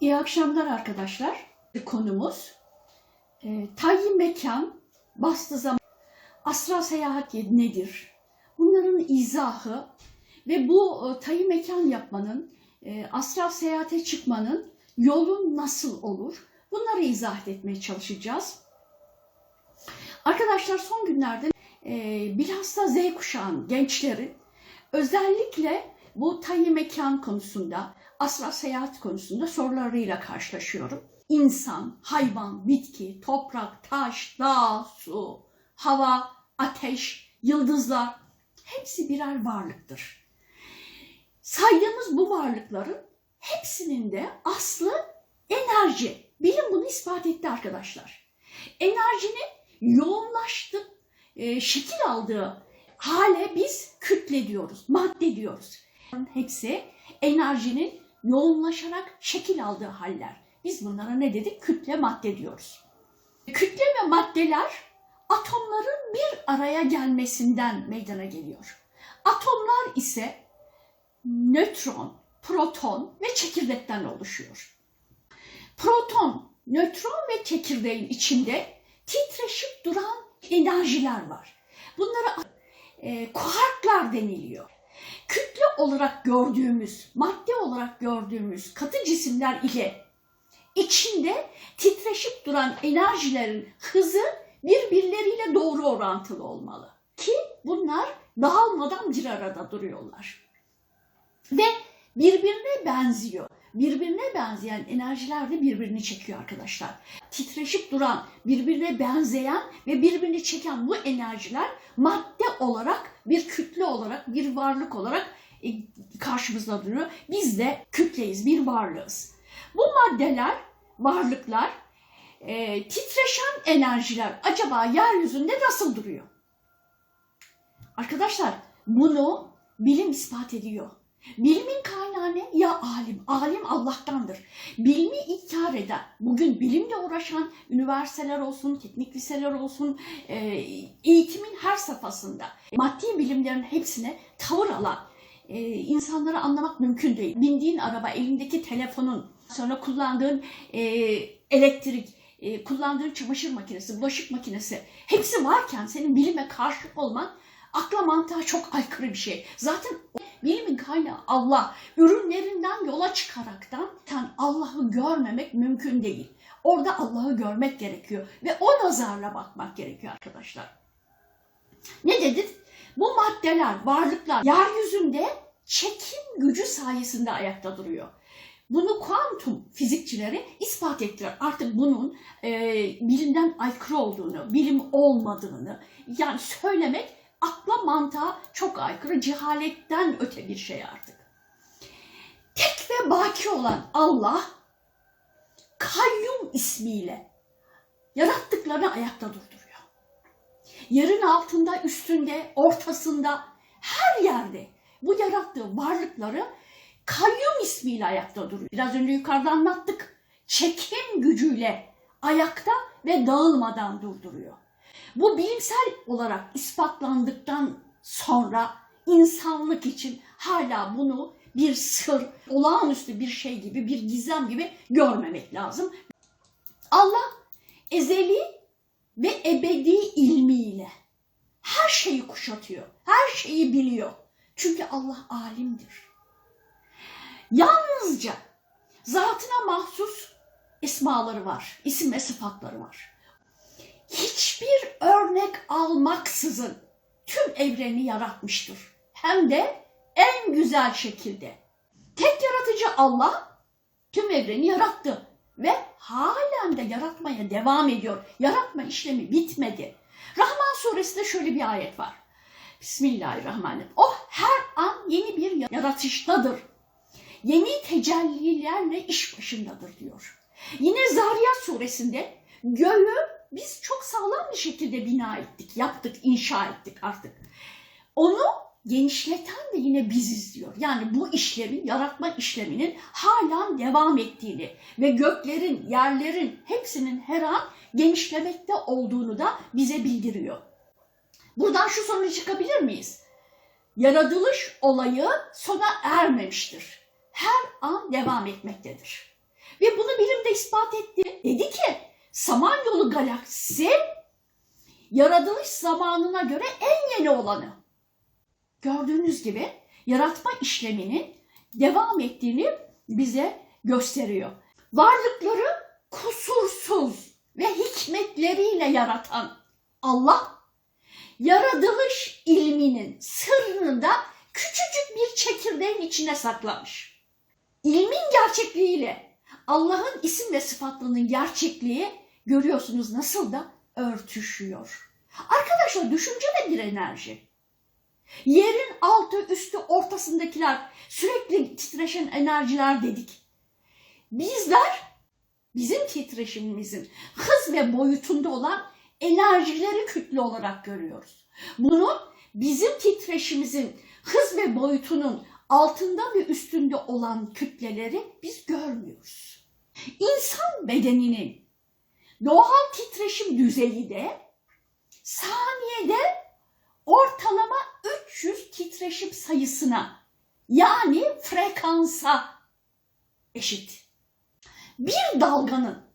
İyi akşamlar arkadaşlar. Konumuz e, tayyi mekan, bastı zaman, astral seyahat nedir? Bunların izahı ve bu e, tayyi mekan yapmanın, e, astral seyahate çıkmanın yolu nasıl olur? Bunları izah etmeye çalışacağız. Arkadaşlar son günlerde e, bilhassa Z kuşağın gençlerin özellikle bu tayyi mekan konusunda, astral seyahat konusunda sorularıyla karşılaşıyorum. İnsan, hayvan, bitki, toprak, taş, dağ, su, hava, ateş, yıldızlar hepsi birer varlıktır. Saydığımız bu varlıkların hepsinin de aslı enerji. Bilim bunu ispat etti arkadaşlar. Enerjinin yoğunlaştığı, e, şekil aldığı hale biz kütle diyoruz, madde diyoruz. Hepsi enerjinin yoğunlaşarak şekil aldığı haller. Biz bunlara ne dedik? Kütle madde diyoruz. Kütle ve maddeler atomların bir araya gelmesinden meydana geliyor. Atomlar ise nötron, proton ve çekirdekten oluşuyor. Proton, nötron ve çekirdeğin içinde titreşip duran enerjiler var. Bunlara e, kuarklar deniliyor. Kütle olarak gördüğümüz, madde olarak gördüğümüz katı cisimler ile içinde titreşip duran enerjilerin hızı birbirleriyle doğru orantılı olmalı. Ki bunlar dağılmadan bir arada duruyorlar. Ve birbirine benziyor. Birbirine benzeyen enerjiler de birbirini çekiyor arkadaşlar. Titreşip duran, birbirine benzeyen ve birbirini çeken bu enerjiler madde olarak, bir kütle olarak, bir varlık olarak e, karşımızda duruyor. Biz de kütleyiz, bir varlığız. Bu maddeler, varlıklar, e, titreşen enerjiler acaba yeryüzünde nasıl duruyor? Arkadaşlar bunu bilim ispat ediyor. Bilimin kaynağı ne? Ya alim. Alim Allah'tandır. Bilimi inkar eden, bugün bilimle uğraşan üniversiteler olsun, teknik liseler olsun, e, eğitimin her safhasında maddi bilimlerin hepsine tavır alan e, insanları anlamak mümkün değil. Bindiğin araba, elindeki telefonun, sonra kullandığın e, elektrik, kullandığın çamaşır makinesi, bulaşık makinesi hepsi varken senin bilime karşı olman akla mantığa çok aykırı bir şey. Zaten bilimin kaynağı Allah. Ürünlerinden yola çıkaraktan sen Allah'ı görmemek mümkün değil. Orada Allah'ı görmek gerekiyor ve o nazarla bakmak gerekiyor arkadaşlar. Ne dedik? Bu maddeler, varlıklar yeryüzünde çekim gücü sayesinde ayakta duruyor. Bunu kuantum fizikçileri ispat ettiler. Artık bunun e, bilimden aykırı olduğunu, bilim olmadığını yani söylemek akla mantığa çok aykırı, cehaletten öte bir şey artık. Tek ve baki olan Allah, kayyum ismiyle yarattıklarını ayakta durduruyor. Yerin altında, üstünde, ortasında, her yerde bu yarattığı varlıkları kayyum ismiyle ayakta duruyor. Biraz önce yukarıda anlattık. Çekim gücüyle ayakta ve dağılmadan durduruyor. Bu bilimsel olarak ispatlandıktan sonra insanlık için hala bunu bir sır, olağanüstü bir şey gibi, bir gizem gibi görmemek lazım. Allah ezeli ve ebedi ilmiyle her şeyi kuşatıyor, her şeyi biliyor. Çünkü Allah alimdir. Yalnızca zatına mahsus ismaları var, isim ve sıfatları var hiçbir örnek almaksızın tüm evreni yaratmıştır. Hem de en güzel şekilde. Tek yaratıcı Allah tüm evreni yarattı ve halen de yaratmaya devam ediyor. Yaratma işlemi bitmedi. Rahman suresinde şöyle bir ayet var. Bismillahirrahmanirrahim. O her an yeni bir yaratıştadır. Yeni tecellilerle iş başındadır diyor. Yine Zariyat suresinde göğü biz çok sağlam bir şekilde bina ettik, yaptık, inşa ettik artık. Onu genişleten de yine biziz diyor. Yani bu işlemin, yaratma işleminin hala devam ettiğini ve göklerin, yerlerin hepsinin her an genişlemekte olduğunu da bize bildiriyor. Buradan şu sonucu çıkabilir miyiz? Yaratılış olayı sona ermemiştir. Her an devam etmektedir. Ve bunu bilim de ispat etti. Dedi ki Samanyolu galaksisi yaratılış zamanına göre en yeni olanı. Gördüğünüz gibi yaratma işleminin devam ettiğini bize gösteriyor. Varlıkları kusursuz ve hikmetleriyle yaratan Allah yaratılış ilminin sırrını da küçücük bir çekirdeğin içine saklamış. İlmin gerçekliğiyle Allah'ın isim ve sıfatlarının gerçekliği görüyorsunuz nasıl da örtüşüyor. Arkadaşlar düşünce de bir enerji. Yerin altı, üstü, ortasındakiler sürekli titreşen enerjiler dedik. Bizler bizim titreşimimizin hız ve boyutunda olan enerjileri kütle olarak görüyoruz. Bunu bizim titreşimimizin hız ve boyutunun altında ve üstünde olan kütleleri biz görmüyoruz. İnsan bedeninin doğal titreşim düzeyi de saniyede ortalama 300 titreşim sayısına yani frekansa eşit. Bir dalganın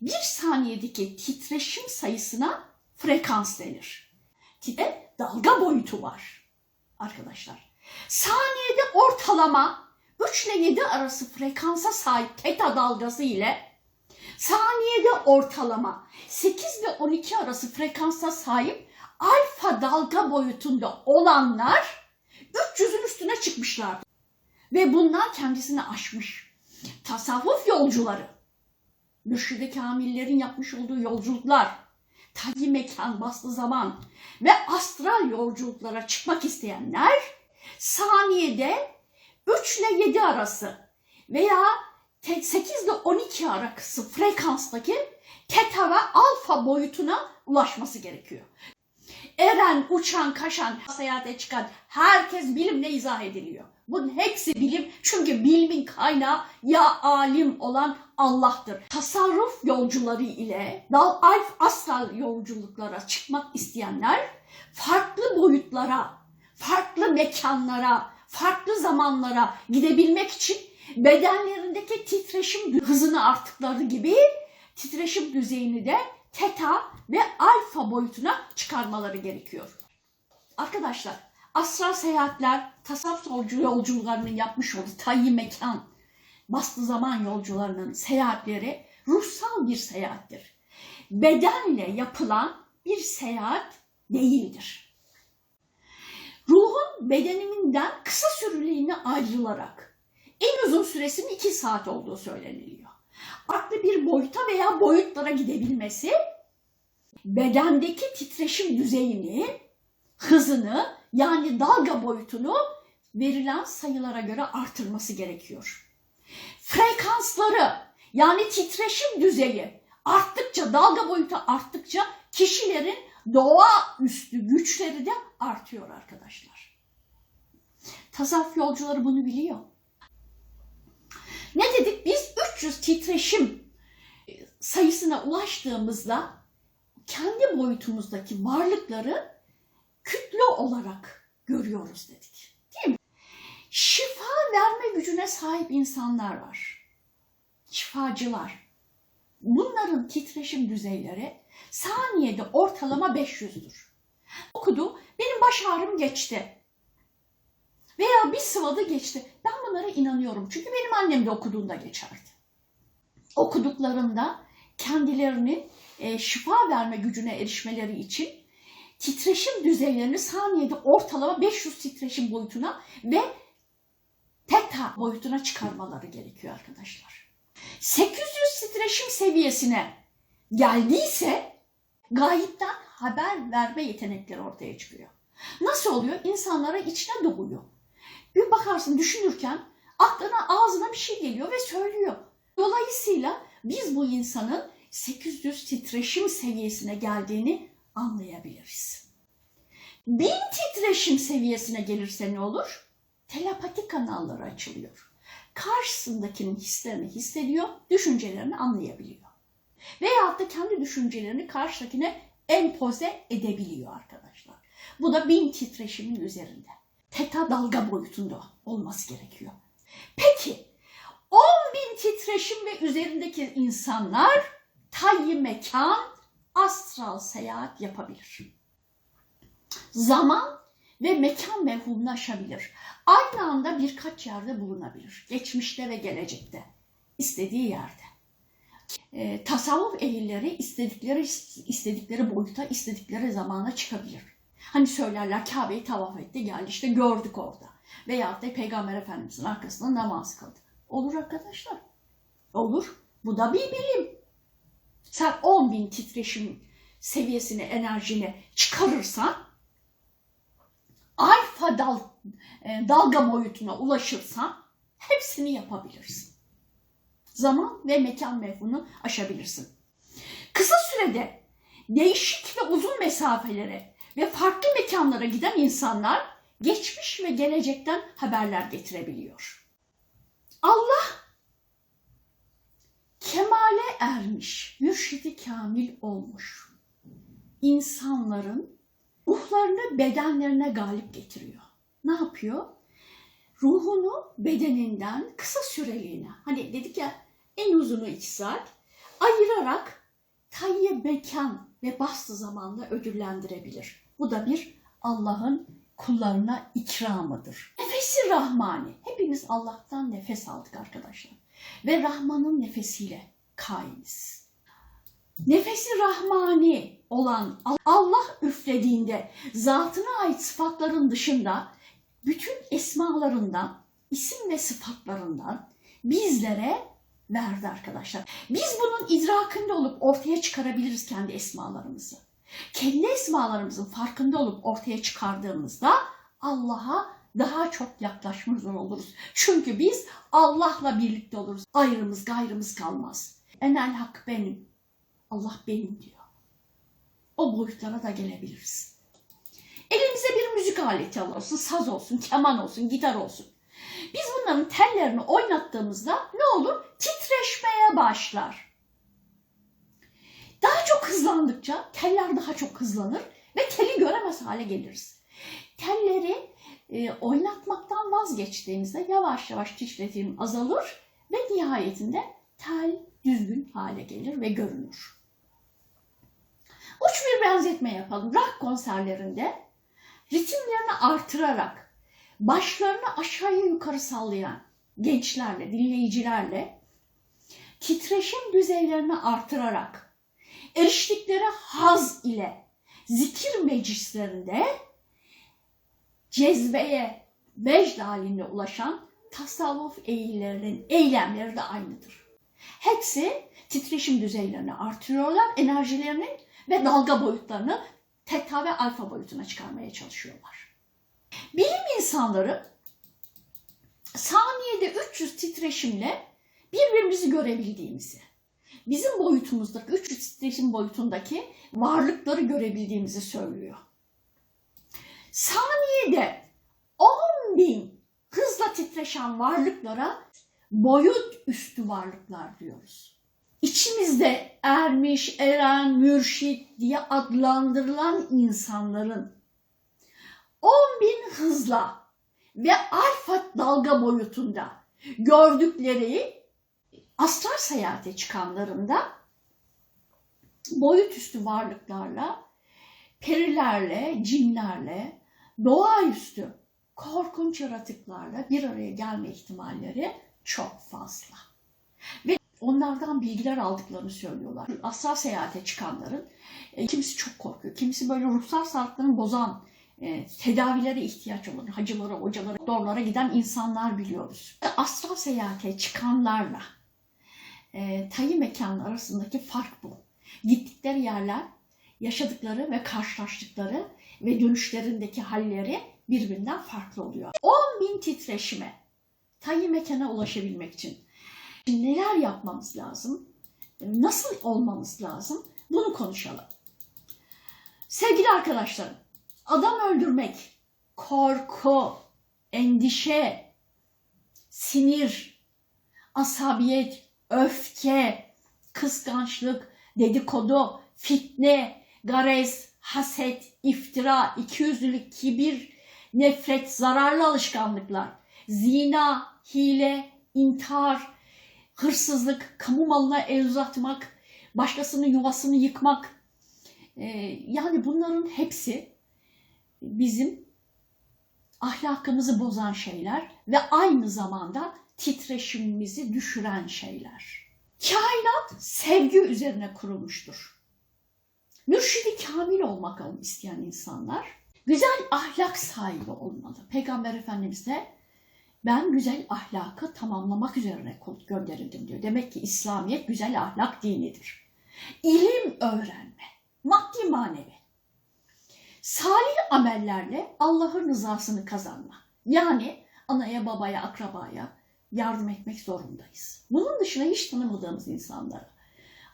bir saniyedeki titreşim sayısına frekans denir. Titre dalga boyutu var arkadaşlar. Saniyede ortalama 3 ile 7 arası frekansa sahip teta dalgası ile saniyede ortalama 8 ve 12 arası frekansa sahip alfa dalga boyutunda olanlar 300'ün üstüne çıkmışlar. Ve bunlar kendisini aşmış. Tasavvuf yolcuları, mürşid-i kamillerin yapmış olduğu yolculuklar, tayi mekan, baslı zaman ve astral yolculuklara çıkmak isteyenler saniyede 3 ile 7 arası veya 8 ile 12 arası frekanstaki teta ve alfa boyutuna ulaşması gerekiyor. Eren, uçan, kaşan, seyahate çıkan herkes bilimle izah ediliyor. Bunun hepsi bilim çünkü bilimin kaynağı ya alim olan Allah'tır. Tasarruf yolcuları ile dal alf astral yolculuklara çıkmak isteyenler farklı boyutlara, farklı mekanlara, farklı zamanlara gidebilmek için bedenlerindeki titreşim hızını arttıkları gibi titreşim düzeyini de teta ve alfa boyutuna çıkarmaları gerekiyor. Arkadaşlar astral seyahatler tasavvuf yolcularının yapmış olduğu tayyi mekan, bastı zaman yolcularının seyahatleri ruhsal bir seyahattir. Bedenle yapılan bir seyahat değildir. Ruhun bedeniminden kısa süreliğine ayrılarak en uzun süresinin iki saat olduğu söyleniliyor. Farklı bir boyuta veya boyutlara gidebilmesi bedendeki titreşim düzeyini, hızını yani dalga boyutunu verilen sayılara göre artırması gerekiyor. Frekansları yani titreşim düzeyi arttıkça, dalga boyutu arttıkça kişilerin doğaüstü güçleri de artıyor arkadaşlar. Tasavvuf yolcuları bunu biliyor. Ne dedik? Biz 300 titreşim sayısına ulaştığımızda kendi boyutumuzdaki varlıkları kütle olarak görüyoruz dedik. Değil mi? Şifa verme gücüne sahip insanlar var. Şifacılar. Bunların titreşim düzeyleri saniyede ortalama 500'dür. Okudu, benim baş ağrım geçti. Veya bir sıvada geçti. Ben bunlara inanıyorum. Çünkü benim annem de okuduğunda geçerdi. Okuduklarında kendilerini e, şifa verme gücüne erişmeleri için titreşim düzeylerini saniyede ortalama 500 titreşim boyutuna ve teta boyutuna çıkarmaları gerekiyor arkadaşlar. 800 titreşim seviyesine geldiyse gayipten haber verme yetenekleri ortaya çıkıyor. Nasıl oluyor? İnsanlara içine doğuyor. Bir bakarsın düşünürken aklına ağzına bir şey geliyor ve söylüyor. Dolayısıyla biz bu insanın 800 titreşim seviyesine geldiğini anlayabiliriz. 1000 titreşim seviyesine gelirse ne olur? Telepati kanalları açılıyor. Karşısındakinin hislerini hissediyor, düşüncelerini anlayabiliyor. Veyahut da kendi düşüncelerini karşıdakine empoze edebiliyor arkadaşlar. Bu da 1000 titreşimin üzerinde. Teta dalga boyutunda olması gerekiyor. Peki 10 bin titreşim ve üzerindeki insanlar tayyi mekan astral seyahat yapabilir. Zaman ve mekan mevhumunu aşabilir. Aynı anda birkaç yerde bulunabilir. Geçmişte ve gelecekte. istediği yerde. E, tasavvuf ehilleri istedikleri istedikleri boyuta, istedikleri zamana çıkabilir. Hani söylerler Kabe'yi tavaf etti, geldi işte gördük orada. Veyahut da Peygamber Efendimiz'in arkasında namaz kıldı. Olur arkadaşlar. Olur. Bu da bir bilim. Sen 10 bin titreşim seviyesini, enerjini çıkarırsan alfa dal, e, dalga boyutuna ulaşırsan hepsini yapabilirsin. Zaman ve mekan mefhumunu aşabilirsin. Kısa sürede değişik ve uzun mesafelere ve farklı mekanlara giden insanlar geçmiş ve gelecekten haberler getirebiliyor. Allah kemale ermiş, mürşidi kamil olmuş insanların ruhlarını bedenlerine galip getiriyor. Ne yapıyor? Ruhunu bedeninden kısa süreliğine, hani dedik ya en uzunu iki saat, ayırarak tayye mekan ve bastı zamanla ödüllendirebilir. Bu da bir Allah'ın kullarına ikramıdır. Nefesi Rahmani. Hepimiz Allah'tan nefes aldık arkadaşlar. Ve Rahman'ın nefesiyle kainiz. Nefesi Rahmani olan Allah üflediğinde zatına ait sıfatların dışında bütün esmalarından, isim ve sıfatlarından bizlere verdi arkadaşlar. Biz bunun idrakinde olup ortaya çıkarabiliriz kendi esmalarımızı. Kendi esmalarımızın farkında olup ortaya çıkardığımızda Allah'a daha çok yaklaşmış oluruz. Çünkü biz Allah'la birlikte oluruz. Ayrımız gayrımız kalmaz. Enel hak benim. Allah benim diyor. O boyutlara da gelebiliriz. Elimize bir müzik aleti olsun, saz olsun, keman olsun, gitar olsun. Biz bunların tellerini oynattığımızda ne olur? Titreşmeye başlar. Daha çok hızlandıkça teller daha çok hızlanır ve teli göremez hale geliriz. Telleri e, oynatmaktan vazgeçtiğimizde yavaş yavaş titretim azalır ve nihayetinde tel düzgün hale gelir ve görünür. Uç bir benzetme yapalım. Rock konserlerinde ritimlerini artırarak başlarını aşağıya yukarı sallayan gençlerle, dinleyicilerle titreşim düzeylerini artırarak eriştikleri haz ile zikir meclislerinde cezbeye, vecd haline ulaşan tasavvuf eğilerinin eylemleri de aynıdır. Hepsi titreşim düzeylerini artırıyorlar, enerjilerinin ve dalga boyutlarını teta ve alfa boyutuna çıkarmaya çalışıyorlar. Bilim insanları saniyede 300 titreşimle birbirimizi görebildiğimizi, bizim boyutumuzdaki 300 titreşim boyutundaki varlıkları görebildiğimizi söylüyor. Saniyede 10 bin hızla titreşen varlıklara boyut üstü varlıklar diyoruz. İçimizde ermiş, eren, mürşit diye adlandırılan insanların 10 bin hızla ve alfa dalga boyutunda gördükleri astral seyahate çıkanlarında boyut üstü varlıklarla, perilerle, cinlerle, doğaüstü korkunç yaratıklarla bir araya gelme ihtimalleri çok fazla. Ve onlardan bilgiler aldıklarını söylüyorlar. Astral seyahate çıkanların e, kimisi çok korkuyor, kimisi böyle ruhsal sağlıklarını bozan e, tedavilere ihtiyaç olan hacılara, hocalara, doktorlara giden insanlar biliyoruz. Astral seyahate çıkanlarla e, tayı mekanı arasındaki fark bu. Gittikleri yerler, yaşadıkları ve karşılaştıkları ve dönüşlerindeki halleri birbirinden farklı oluyor. 10 bin titreşime tayyi mekana ulaşabilmek için neler yapmamız lazım? Nasıl olmamız lazım? Bunu konuşalım. Sevgili arkadaşlarım, adam öldürmek, korku, endişe, sinir, asabiyet, öfke, kıskançlık, dedikodu, fitne, garez, haset, iftira, ikiyüzlülük, kibir, nefret, zararlı alışkanlıklar, zina, hile, intihar, hırsızlık, kamu malına el uzatmak, başkasının yuvasını yıkmak. Ee, yani bunların hepsi bizim ahlakımızı bozan şeyler ve aynı zamanda titreşimimizi düşüren şeyler. Kainat sevgi üzerine kurulmuştur. Mürşidi kamil olmak isteyen insanlar güzel ahlak sahibi olmalı. Peygamber Efendimiz de ben güzel ahlakı tamamlamak üzerine gönderildim diyor. Demek ki İslamiyet güzel ahlak dinidir. İlim öğrenme, maddi manevi. Salih amellerle Allah'ın rızasını kazanma. Yani anaya, babaya, akrabaya yardım etmek zorundayız. Bunun dışında hiç tanımadığımız insanlara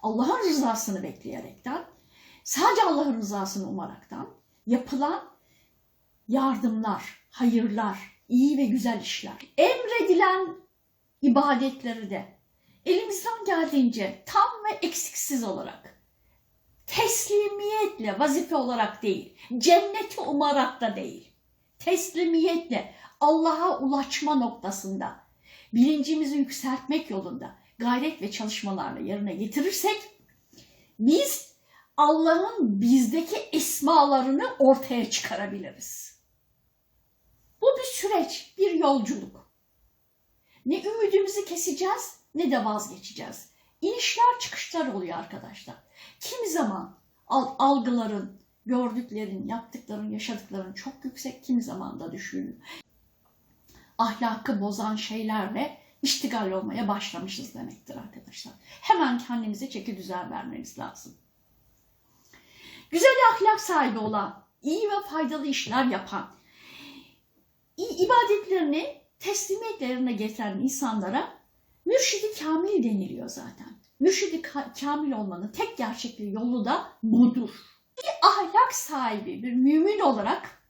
Allah'ın rızasını bekleyerekten, sadece Allah'ın rızasını umaraktan yapılan yardımlar, hayırlar, iyi ve güzel işler, emredilen ibadetleri de elimizden geldiğince tam ve eksiksiz olarak teslimiyetle vazife olarak değil, cenneti umarak da değil, teslimiyetle Allah'a ulaşma noktasında bilincimizi yükseltmek yolunda gayret ve çalışmalarla yerine getirirsek biz Allah'ın bizdeki esmalarını ortaya çıkarabiliriz. Bu bir süreç, bir yolculuk. Ne ümidimizi keseceğiz ne de vazgeçeceğiz. İnişler çıkışlar oluyor arkadaşlar. Kimi zaman algıların, gördüklerin, yaptıkların, yaşadıkların çok yüksek, kimi zaman da düşüyor. Ahlakı bozan şeylerle iştigal olmaya başlamışız demektir arkadaşlar. Hemen kendimize çeki düzen vermeniz lazım. Güzel ahlak sahibi olan, iyi ve faydalı işler yapan, ibadetlerini teslimiyetlerine getiren insanlara mürşidi kamil deniliyor zaten. Mürşidi kamil olmanın tek gerçekliği yolu da budur. Bir ahlak sahibi, bir mümin olarak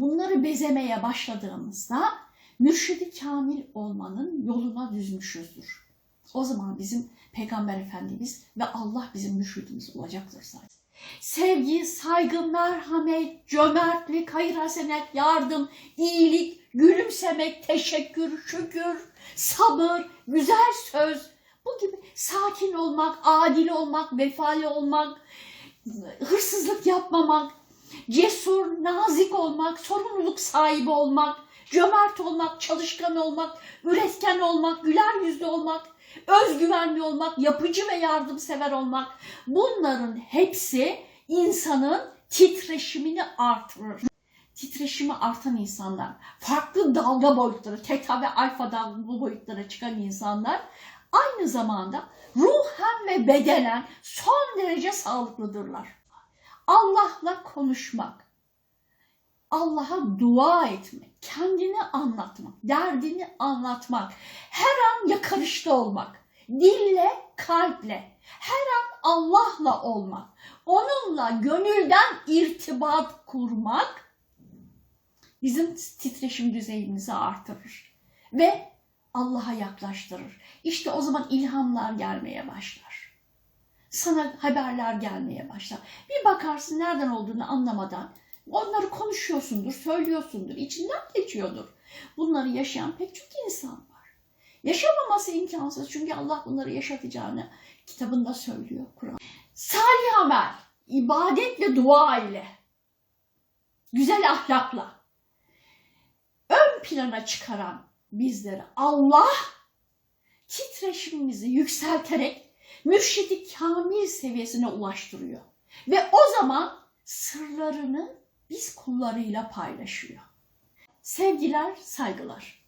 bunları bezemeye başladığımızda mürşidi kamil olmanın yoluna düzmüşüzdür. O zaman bizim Peygamber Efendimiz ve Allah bizim mürşidimiz olacaktır zaten. Sevgi, saygı, merhamet, cömertlik, hayır hasenet, yardım, iyilik, gülümsemek, teşekkür, şükür, sabır, güzel söz, bu gibi sakin olmak, adil olmak, vefalı olmak, hırsızlık yapmamak, cesur, nazik olmak, sorumluluk sahibi olmak, cömert olmak, çalışkan olmak, üretken olmak, güler yüzlü olmak, özgüvenli olmak, yapıcı ve yardımsever olmak. Bunların hepsi insanın titreşimini artırır. Titreşimi artan insanlar, farklı dalga boyutları, teta ve alfa dalga boyutlara çıkan insanlar aynı zamanda ruhen ve bedenen son derece sağlıklıdırlar. Allah'la konuşmak, Allah'a dua etmek, kendini anlatmak, derdini anlatmak, her an yakarışta olmak, dille, kalple, her an Allah'la olmak, onunla gönülden irtibat kurmak bizim titreşim düzeyimizi artırır ve Allah'a yaklaştırır. İşte o zaman ilhamlar gelmeye başlar. Sana haberler gelmeye başlar. Bir bakarsın nereden olduğunu anlamadan onları konuşuyorsundur, söylüyorsundur, içinden geçiyordur. Bunları yaşayan pek çok insan var. Yaşamaması imkansız çünkü Allah bunları yaşatacağını kitabında söylüyor Kur'an. Salih amel, ibadet dua ile, güzel ahlakla ön plana çıkaran bizleri Allah titreşimimizi yükselterek mürşidi kamil seviyesine ulaştırıyor. Ve o zaman sırlarını biz kullarıyla paylaşıyor. Sevgiler, saygılar.